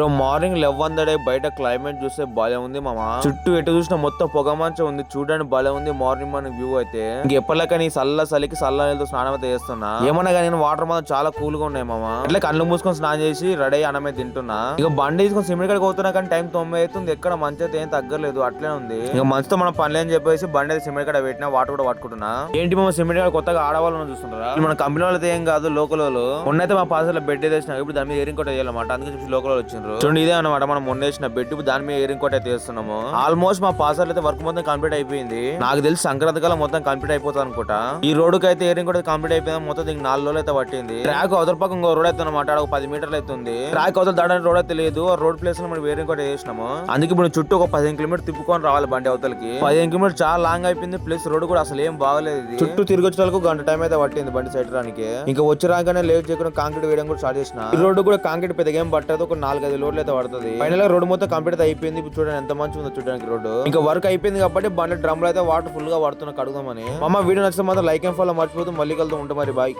ఇప్పుడు morning eleven బయట climate చూస్తే భలే ఉంది మామ. చుట్టూ ఎటు చూసినా మొత్తం పొగ మంచం ఉంది. చూడడానికి భలే ఉంది మార్నింగ్ మార్నింగ్ వ్యూ అయితే. ఇంక ఎప్పటిలాక నీ సల్ల చలికి సల్ల నీళ్ళతో స్నానం అయితే చేస్తున్నా? ఏమన్నా కానీ నేను వాటర్ మాత్రం చాలా కూల్గా ఉన్నాయి మామ. అట్లా కళ్ళు మూసుకొని స్నానం చేసి రెడీ అయ్యి అన్నమే తింటున్నా. ఇక బండి తీసుకొని సిమెంట్ కడికి పోతున్నా కానీ టైం తొమ్మిది అవుతుంది. ఎక్కడ మంచి అయితే ఏం తగ్గలేదు. అట్లే ఉంది. ఇక మంచితో మనం పని అని చెప్పేసి బండి అయితే సిమెంట్ కాడ పెట్టినా వాటర్ కూడా పట్టుకుంటున్నా. ఏంటి మామ సిమెంట్ కడ కొత్తగా ఆడవాళ్ళని చూస్తుంటారా? మన కంపెనీ వాళ్ళతో ఏం కాదు లోకల్ వాళ్ళు. మొన్నైతే మా పాసలో బెడ్ వేసిన ఇప్పుడు దాని మీద ఏరింగ్ చేయాలన్నమాట. అందుకని అందుకే చెప్పి లోకల్ వాళ్ళు వచ్చిండ్రు. చూడండి ఇదే అనమాట మనం మొన్న వేసిన బెడ్ దాని మీద ఏరింగ్ కోట అయితే వేస్తున్నాము. ఆల్మోస్ట్ మా పాసర్లు అయితే వర్క్ మొత్తం కంప్లీట్ అయిపోయింది. నాకు తెలిసి సంక్రాంతి కాలం మొత్తం కంప్లీట్ అయిపోతుంది అనుకుంటా. ఈ రోడ్డుకి అయితే ఏరింగ్ కోట కంప్లీట్ అయిపోయింది మొత్తం దీనికి నాలుగు రోజులు అయితే పట్టింది. ట్రాక్ అవతల పక్క ఇంకో రోడ్ అయితే అనమాట ఒక పది మీటర్లు అయితే ఉంది. ట్రాక్ అవతల దాడని రోడ్ అయితే లేదు ఆ రోడ్ ప్లేస్లో మనం ఏరింగ్ కోట వేసినాము. అందుకే ఇప్పుడు చుట్టూ ఒక పదిహేను కిలోమీటర్ తిప్పుకొని రావాలి బండి అవతలకి. పదిహేను కిలోమీటర్ చాలా లాంగ్ అయిపోయింది ప్లస్ రోడ్ కూడా అసలు ఏం బాగలేదు చుట్టూ తిరిగి వచ్చేందుకు గంట టైం అయితే పట్టింది బండి సైడ్ రానికి. ఇంకా వచ్చి రాగానే లేట్ చేయకుండా కాంక్రీట్ వేయడం కూడా స్టార్ట్ చేసిన. ఈ రోడ్డు కూడా కాంక్రీట్ పెద్దగా ఏం పట్టదు ఒక నాలుగైదు లోడ్లు అయితే పడుతుంది. ఫైనల్గా రోడ్ మొత్తం కంప్లీట్ అయిపోయింది. ఇప్పుడు చూడండి ఎంత మంచిగా ఉందో చూడడానికి రోడ్డు. ఇంకా వర్క్ అయిపోయింది కాబట్టి బండి డ్రమ్లో అయితే వాటర్ ఫుల్గా పడుతున్నా కడుగుదామని. అమ్మ వీడియో నచ్చితే మాత్రం లైక్ అండ్ ఫాలో మర్చిపోతూ మళ్ళీ కలుతూ ఉంటాం మరి బాయ్